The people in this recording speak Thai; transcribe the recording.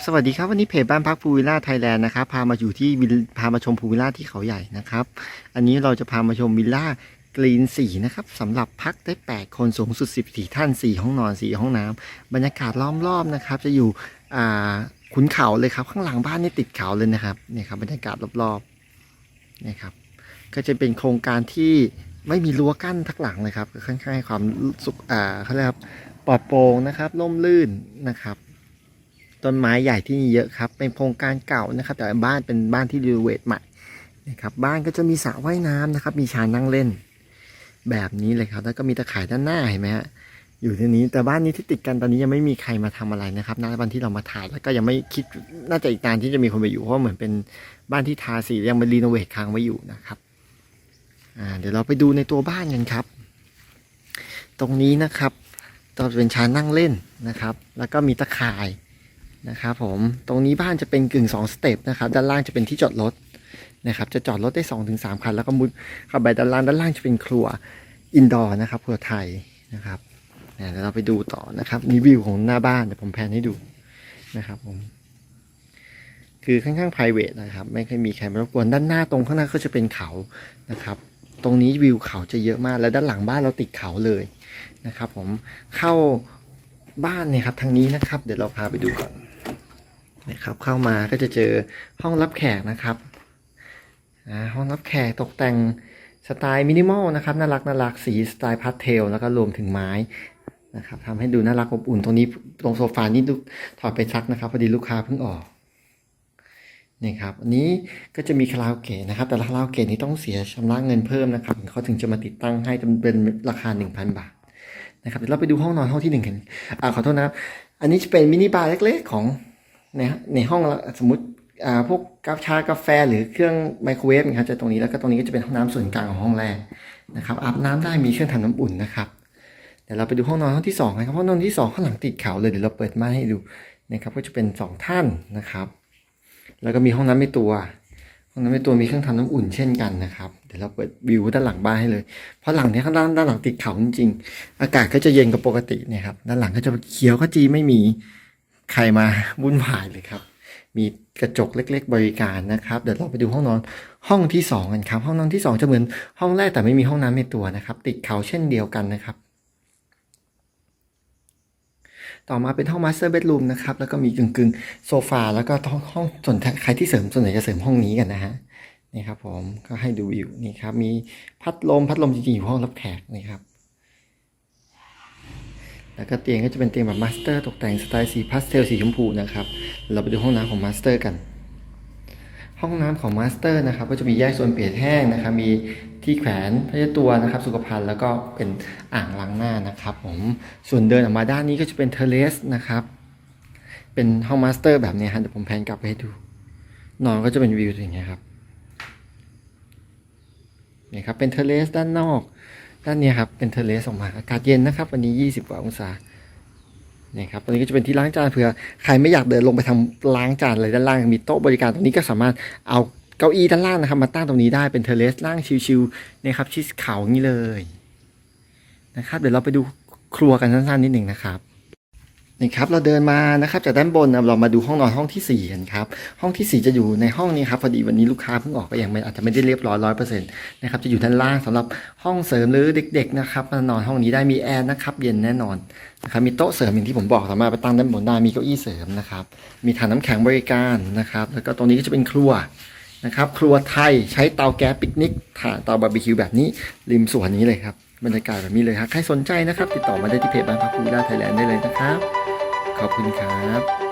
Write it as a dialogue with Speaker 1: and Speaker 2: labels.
Speaker 1: ับสวัสดีครับวันนี้เพจบ้านพักพูวิลล่าไทยแลนด์นะครับพามาอยู่ที่พามาชมพูวิลล่าที่เขาใหญ่นะครับ อันนี้เราจะพามาชมวิลล่ากรีนสีนะครับสำหรับพักได้ 8 คนสูงสุด 14 ท่าน 4 ห้องนอน 4 ห้องน้ำบรรยากาศล้อมรอบนะครับ จะอยู่ขุนเขาเลยครับ ข้างหลังบ้านนี่ติดเขาเลยนะครับนี่ครับบรรยากาศรอบๆนี่ครับ ก็จะเป็นโครงการที่ไม่มีรั้วกั้นทักหลังเลยครับค่อนข้างให้ความสุขอ่าเขาเรียกครับปลอดโปร่งนะครับร่มรื่นนะครับ ต้นไม้ใหญ่ที่นี่เยอะครับ เป็นโครงการเก่านะครับ แต่บ้านเป็นบ้านที่รีโนเวทใหม่นะครับบ้านก็จะมีสระว่ายน้ำนะครับ มีชานนั่งเล่น แบบนี้เลยครับแล้วก็มีตะข่ายด้านหน้าเห็นไหมฮะอยู่ที่นี้แต่บ้านนี้ที่ติดกันตอนนี้ยังไม่มีใครมาทำอะไรนะครับณวันที่เรามาถ่ายแล้วก็ยังไม่คิดน่าจะอีกนานที่จะมีคนไปอยู่เพราะเหมือนเป็นบ้านที่ทาสียังเป็นรีโนเวทค้างไว้อยู่นะครับอ่าเดี๋ยวเราไปดูในตัวบ้านกันครับ ตรงนี้นะครับก็เป็นชานนั่งเล่นนะครับ แล้วก็มีตะข่าย นะครับผมตรงนี้บ้านจะเป็นกึ่งสองสเต็ปนะครับด้านล่างจะเป็นที่จอดรถนะครับจะจอดรถได้2อถึงสคัน แล้วก็มุดเข้าไปด้านล่างด้านล่างจะเป็นครัวอินดอร์นะครับครัวไทยนะครับเดี๋ยวเราไปดูต่อนะครับนี่วิวของหน้าบ้านเดี๋ยวผมแพนให้ดูนะครับผมคือค่อนข้าง p r i v a t นะครับ ไม่เคยมีใครมารบกวนด้านหน้าตรงข้างหน้าก็จะเป็นเขานะครับ ตรงนี้วิวเขาจะเยอะมาก แล้วด้านหลังบ้านเราติดเขาเลยนะครับ ผมเข้าบ้านเนี่ยครับทางนี้นะครับ เดี๋ยวเราพาไปดูก่อน นะครับ เข้ามาก็จะเจอห้องรับแขกนะครับห้องรับแขกตกแต่งสไตล์มินิมอลนะครับน่ารักน่ารักสีสไตล์พาสเทลแล้วก็รวมถึงไม้นะครับทำให้ดูน่ารักอบอุ่นตรงนี้ตรงโซฟานี่ลูถอดไปซักนะครับพอดีลูกค้าเพิ่งออกนี่ครับอันนี้ก็จะมีคาราโอเกะนะครับ แต่คาราโอเกะนี้ต้องเสียชำระเงินเพิ่มนะครับเขาถึงจะมาติดตั้งให้เป็นราคา 1,000 บาทนะครับเดี๋ยวเราไปดูห้องนอนห้องที่หนึ่งกันอ่าขอโทษนะครับ อันนี้จะเป็นมินิบาร์เล็กๆของ ในในห้องสมมติอ่าพวกกาชากาแฟหรือเครื่องไมโครเวฟนะครับจะตรงนี้แล้วก็ตรงนี้ก็จะเป็นห้องน้ำส่วนกลางของห้องแรกนะครับอาบน้ำได้มีเครื่องทำน้ำอุ่นนะครับเดี๋ยวเราไปดูห้องนอนห้องที่สองนะครับห้องนอนที่สองข้างหลังติดเขาเลยเดี๋ยวเราเปิดม่านให้ดูนะครับก็จะเป็นสองท่านนะครับ แล้วก็มีห้องน้ำในตัว ห้องน้ำในตัวมีเครื่องทำน้ำอุ่นเช่นกันนะครับเดี๋ยวเราเปิดวิวด้านหลังบ้านให้เลย เพราะหลังนี้ข้างด้านด้านหลังติดเขาจริงๆอากาศก็จะเย็นกว่าปกตินะครับด้านหลังก็จะเขียวขจีไม่มี ใครมาวุ่นวายเลยครับ มีกระจกเล็ก ๆ บริการนะครับ เดี๋ยวเราไปดูห้องนอนห้องที่สองกันครับ ห้องนอนที่สองจะเหมือนห้องแรกแต่ไม่มีห้องน้ำในตัวนะครับ ติดเขาเช่นเดียวกันนะครับ ต่อมาเป็นห้องมาสเตอร์เบดรูมนะครับ แล้วก็มีกึ่งๆโซฟาแล้วก็ห้องส่วนใครที่เสริมส่วนไหนจะเสริมห้องนี้กันนะฮะนี่ครับผมก็ให้ดูวิวนี่ครับ มีพัดลมพัดลมจริงๆอยู่ห้องรับแขกนี่ครับ แล้วก็เตียงก็จะเป็นเตียงแบบมาสเตอร์ตกแต่งสไตล์สีพาสเทลสีชมพูนะครับ เราไปดูห้องน้ำของมาสเตอร์กัน ห้องน้ำของมาสเตอร์นะครับก็จะมีแยกโซนเปียกแห้งนะครับ มีที่แขวนพยาตัวนะครับ สุขภัณฑ์แล้วก็เป็นอ่างล้างหน้านะครับ ผม ส่วนเดินออกมาด้านนี้ก็จะเป็นเทเลสนะครับ เป็นห้องมาสเตอร์แบบนี้ฮะเดี๋ยวผมแพนกลับไปให้ดู นอนก็จะเป็นวิวอย่างเงี้ยครับนี่ครับเป็นเทเลสด้านนอก ด้านนี้ครับเป็นเทเลสออกมาอากาศเย็นนะครับ วันนี้ 20 กว่าองศาเนี่ยครับตรงนี้ก็จะเป็นที่ล้างจานเผื่อใครไม่อยากเดินลงไปทำล้างจานอะไรด้านล่างมีโต๊ะบริการตรงนี้ก็สามารถเอาเก้าอี้ด้านล่างนะครับ มาตั้งตรงนี้ได้เป็นเทเลสนั่งชิวๆนี่ครับชิดเขาอย่างนี้เลยนะครับ เดี๋ยวเราไปดูครัวกันสั้นๆนิดหนึ่งนะครับ นี่ครับเราเดินมานะครับจากด้านบนนะเรามาดูห้องนอนห้องที่สี่กันครับห้องที่สี่จะอยู่ในห้องนี้ครับพอดีวันนี้ลูกค้าเพิ่งออกก็ยังไม่อาจจะไม่ได้เรียบร้อยร้อยเปอร์เซ็นต์นะครับจะอยู่ด้านล่างสำหรับห้องเสริมหรือเด็ก ๆ นะครับมานอนห้องนี้ได้มีแอร์นะครับเย็นแน่นอนนะครับมีโต๊ะเสริมอย่างที่ผมบอกสามารถไปตั้งด้านบนได้มีเก้าอี้เสริมนะครับมีถังน้ำแข็งบริการนะครับแล้วก็ตรงนี้ก็จะเป็นครัวนะครับครัวไทยใช้เตาแก๊สปิกนิกถ่านเตาบาร์บีคิวแบบนี้ริมสวนนี้เลยครับบรรยากาศแบบนี้เลยครับใครสนใจนะครับ ติดต่อมาได้ที่เพจบานพักพูล่าไทยแลนด์ได้เลยนะครับ ขอบคุณครับ